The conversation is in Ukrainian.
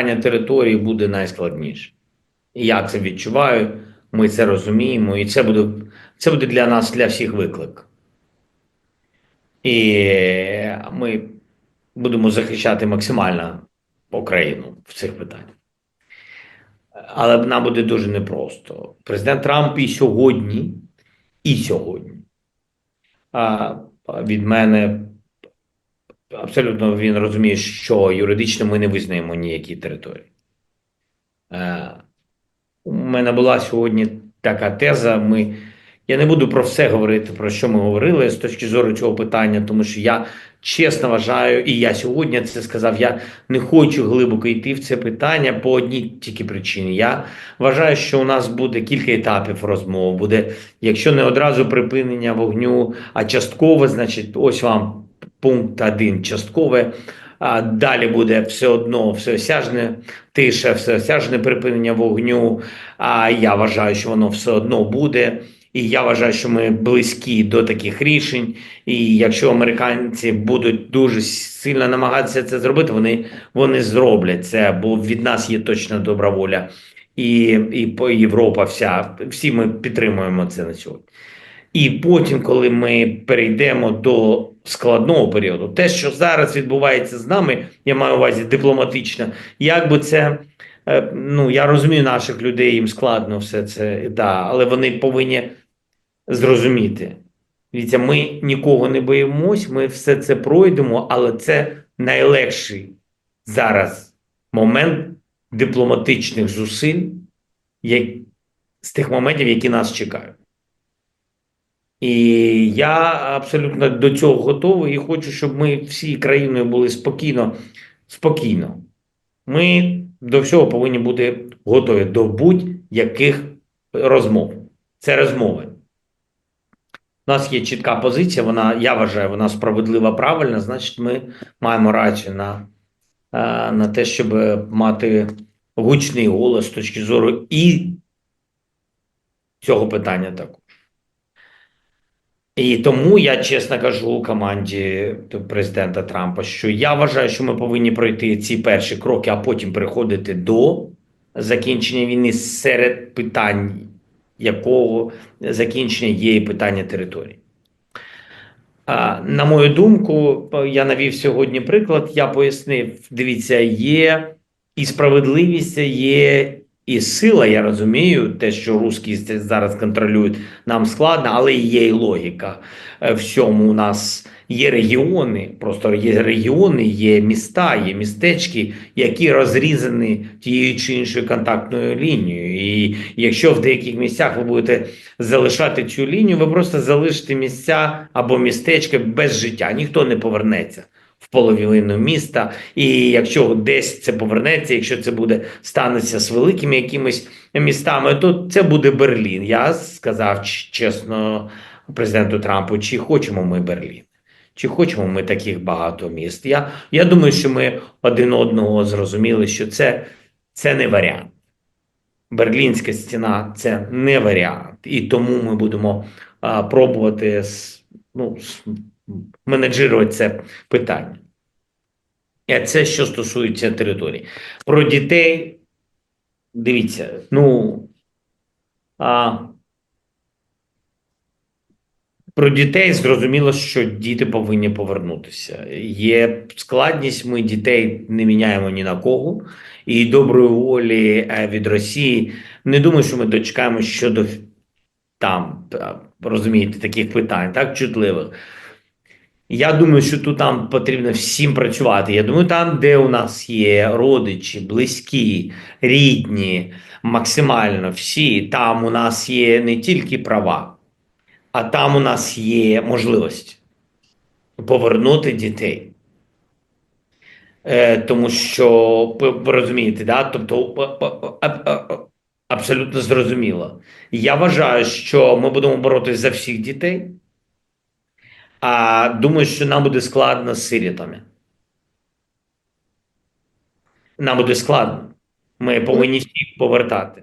питання території буде найскладніше. І я це відчуваю, ми це розуміємо, і це буде, це буде для нас, для всіх виклик. І ми будемо захищати максимально Україну в цих питаннях. Але нам буде дуже непросто. Президент Трамп і сьогодні, і сьогодні а, від мене абсолютно він розуміє, що юридично ми не визнаємо ніякі території. Е, у мене була сьогодні така теза. Ми, я не буду про все говорити, про що ми говорили з точки зору цього питання, тому що я чесно вважаю, і я сьогодні це сказав. Я не хочу глибоко йти в це питання по одній тільки причині. Я вважаю, що у нас буде кілька етапів розмов. Буде, якщо не одразу припинення вогню, а часткове, значить, ось вам пункт один часткове. А далі буде все одно всеосяжне тиша, всеосяжне припинення вогню. А я вважаю, що воно все одно буде. І я вважаю, що ми близькі до таких рішень. І якщо американці будуть дуже сильно намагатися це зробити, вони вони зроблять це, бо від нас є точна добра воля. І і Європа, вся всі ми підтримуємо це на сьогодні. І потім, коли ми перейдемо до складного періоду, те, що зараз відбувається з нами, я маю увазі дипломатично, як би це. Е, ну, я розумію наших людей, їм складно все це, да, але вони повинні зрозуміти. Дивіться, ми нікого не боїмось, ми все це пройдемо, але це найлегший зараз момент дипломатичних зусиль як, з тих моментів, які нас чекають. І я абсолютно до цього готовий і хочу, щоб ми всі країною були спокійно. Спокійно. Ми до всього повинні бути готові до будь-яких розмов. Це розмови. У нас є чітка позиція, вона, я вважаю, вона справедлива, правильна, значить, ми маємо рацію на, е, на те, щоб мати гучний голос з точки зору і цього питання також. І тому я чесно кажу команді президента Трампа, що я вважаю, що ми повинні пройти ці перші кроки, а потім переходити до закінчення війни серед питань, якого закінчення є і питання території. На мою думку, я навів сьогодні приклад. Я пояснив: дивіться, є і справедливість, є і сила, я розумію, те, що русські зараз контролюють, нам складно, але є і логіка. Е, всьому у нас є регіони, просто є регіони, є міста, є містечки, які розрізані тією чи іншою контактною лінією. І якщо в деяких місцях ви будете залишати цю лінію, ви просто залишите місця або містечка без життя, ніхто не повернеться в половину міста. І якщо десь це повернеться, якщо це буде станеться з великими якимись містами, то це буде Берлін. Я сказав чесно президенту Трампу, чи хочемо ми Берлін. Чи хочемо ми таких багато міст? Я я думаю, що ми один одного зрозуміли, що це це не варіант. Берлінська стіна це не варіант. І тому ми будемо а, пробувати ну, менеджувати це питання. І це що стосується території. Про дітей, дивіться, ну а, про дітей зрозуміло, що діти повинні повернутися. Є складність, ми дітей не міняємо ні на кого. І доброї волі е, від Росії. Не думаю, що ми дочекаємо щодо там, розумієте, таких питань, так чутливих. Я думаю, що тут там потрібно всім працювати. Я думаю, там, де у нас є родичі, близькі, рідні, максимально всі, там у нас є не тільки права, а там у нас є можливість повернути дітей. Е, Тому що, розумієте, да? тобто абсолютно зрозуміло. Я вважаю, що ми будемо боротися за всіх дітей. А думаю, що нам буде складно з сирітами. Нам буде складно. Ми повинні всіх повертати.